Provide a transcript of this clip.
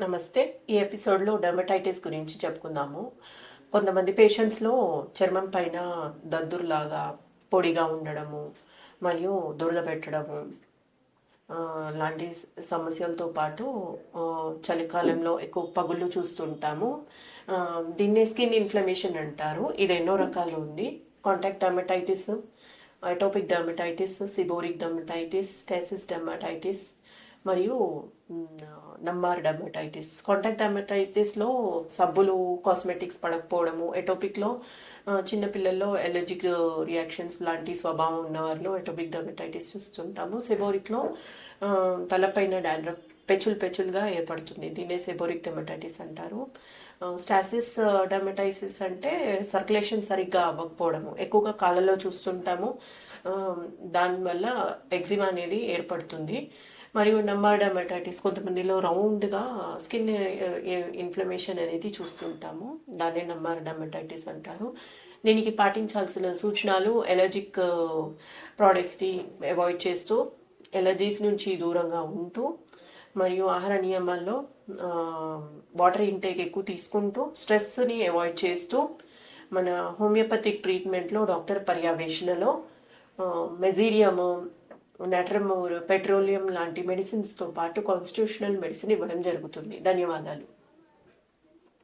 నమస్తే. ఈ ఎపిసోడ్లో డర్మటైటిస్ గురించి చెప్పుకుందాము. కొంతమంది పేషెంట్స్లో చర్మం పైన దద్దురులాగా పొడిగా ఉండడము మరియు దురద పెట్టడము లాంటి సమస్యలతో పాటు చలికాలంలో ఎక్కువ పగుళ్ళు చూస్తుంటాము దీన్నే స్కిన్ ఇన్ఫ్లమేషన్ అంటారు. ఇది ఎన్నో రకాలు ఉంది. Contact dermatitis atopic dermatitis seborrheic dermatitis stasis dermatitis మరియు నమ్మార్ డర్మటైటిస్ కాంటాక్ట్ డర్మటైటిస్లో సబ్బులు కాస్మెటిక్స్ పడకపోవడము ఎటోపిక్లో చిన్నపిల్లల్లో ఎలర్జిక్ రియాక్షన్స్ లాంటి స్వభావం ఉన్న వారిలో ఎటోపిక్ డర్మటైటిస్ చూస్తుంటాము. సెబోరిక్లో తలపైన డాండ్రఫ్ పెచులు పెచులుగా ఏర్పడుతుంది. దీన్నే సెబోరిక్ డర్మటైటిస్ అంటారు. స్టాసిస్ డర్మటైసిస్ అంటే సర్క్యులేషన్ సరిగ్గా అవ్వకపోవడము. ఎక్కువగా కాళ్ళలో చూస్తుంటాము. దానివల్ల ఎగ్జిమా అనేది ఏర్పడుతుంది. మరియు నంబర్ డర్మటైటిస్ కొంతమందిలో రౌండ్గా స్కిన్ ఇన్ఫ్లమేషన్ అనేది చూస్తుంటాము. దాన్ని నంబర్ డర్మటైటిస్ అంటారు. దీనికి పాటించాల్సిన సూచనలు ఎలర్జిక్ ప్రోడక్ట్స్ని అవాయిడ్ చేస్తూ ఎలర్జీస్ నుంచి దూరంగా ఉంటూ మరియు ఆహార నియమాల్లో uh, వాటర్ ఇంటేక్ ఎక్కువ తీసుకుంటూ స్ట్రెస్ని అవాయిడ్ చేస్తూ మన హోమియోపతిక్ ట్రీట్మెంట్లో డాక్టర్ పర్యవేక్షణలో uh, మెజీరియము నెట్రమోర్ పెట్రోలియం లాంటి మెడిసిన్స్తో పాటు కాన్స్టిట్యూషనల్ మెడిసిన్ ఇవ్వడం జరుగుతుంది. ధన్యవాదాలు.